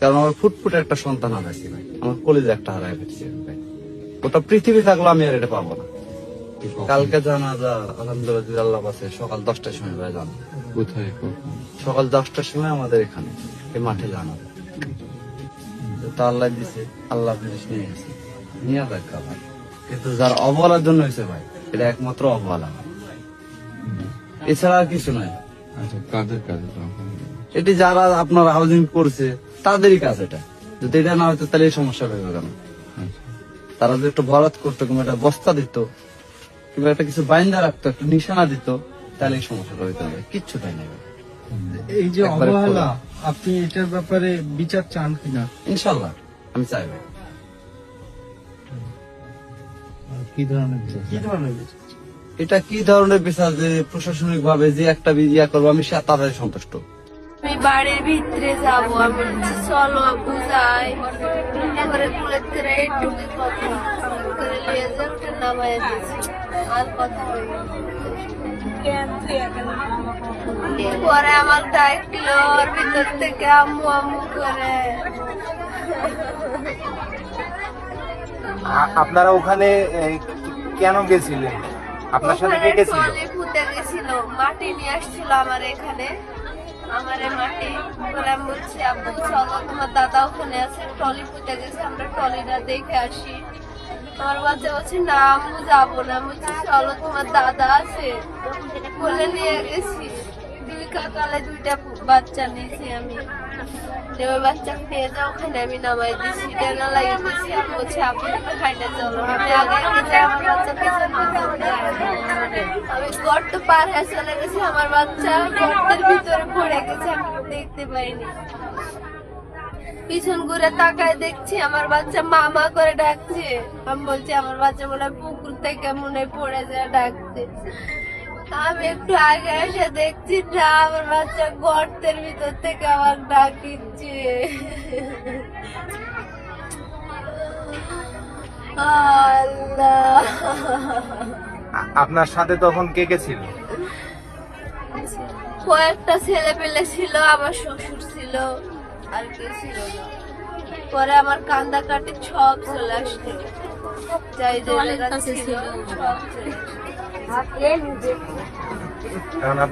কারণ আমার ফুটফুটে একটা সন্তান হারাইছি ভাই। আমার কলেজে একটা হারাই ফেলছি ভাই। ওটা পৃথিবী থাকলে আমি আর এটা পাবো না। কালকে জানাজা আলহামদুলিল্লাহ আল্লাহ আছে সকাল দশটার সময় ভাই জানা কোথায় সকাল দশটার সময় আমাদের এখানে এই মাঠে জানা তো আল্লাহ দিছে আল্লাহ জিনিস নিয়ে গেছে। নিয়ে ভাই কিন্তু যার অবহেলার জন্য হয়েছে ভাই এটা একমাত্র অবহেলা। এছাড়া আর কিছু নাই। আচ্ছা কাদের এটি যারা আপনার হাউজিং করছে তাদেরই কাজ এটা। যদি এটা না হতো তাহলে এই সমস্যা হয়ে কেন? তারা যদি একটু বরাত করতো কিংবা একটা বস্তা দিত কিংবা একটা কিছু বাইন্দা রাখতো একটু নিশানা দিত তাহলে এই সমস্যাটা হইতো না কিচ্ছু তাই না। এই যে অবহেলা আপনি এটার ব্যাপারে বিচার চান কিনা? ইনশাল্লাহ আমি চাইব কি ধরনের বিচার কি ধরনের বিচার এটা কি ধরনের বিচার যে প্রশাসনিক ভাবে যে একটা ইয়া করব আমি সে তাদের সন্তুষ্ট। বাড়ির ভিতরে যাব আমি চলো বুঝাই করে কুলের করে একটু করে নিয়ে ওটা দিয়েছি আর কথা। পরে আমার ডাকলো ওর ভিতর থেকে আম্মু আম্মু করে। আপনারা ওখানে কেন গেছিলেন? আপনার সাথে কে গেছিল মাটি নিয়ে আসছিল আমার এখানে। আমারে মাটি আমি বলছি, আব্বু, চলো, তোমার দাদা ওখানে আছে, ট্রলি পুঁতে গেছে আমরা ট্রলিটা দেখে আসি। আমার বাচ্চা বলছে, না, আম্মু, যাব না। আমি বলছি, চলো, তোমার দাদা আছে। বলে নিয়ে গেছি। কাকালে দুইটা বাচ্চা নিয়েছি আমি। বাচ্চা নিয়ে যাও, ওখানে আমি নামাই আমি চলো। আমার বাচ্চা ভিতরে গেছে। দেখতে পাইনি। পিছন ঘুরে তাকায় দেখছি, আমার বাচ্চা মামা করে ডাকছে। আমি বলছি, আমার বাচ্চা মনে হয় পুকুর থেকে মনে পড়ে যায়, ডাকছে। আমি একটু আগে এসে দেখছি না আমার বাচ্চা গর্তের ভিতর থেকে আমার ডাকিচ্ছে আপনার সাথে তখন কে কে ছিল? কয়েকটা ছেলে পেলে ছিল আমার শ্বশুর ছিল আর কে ছিল পরে আমার কান্দা কাটে সব চলে আসতো যাই যে ছিল সব চলে আসতো। কারণ আপনি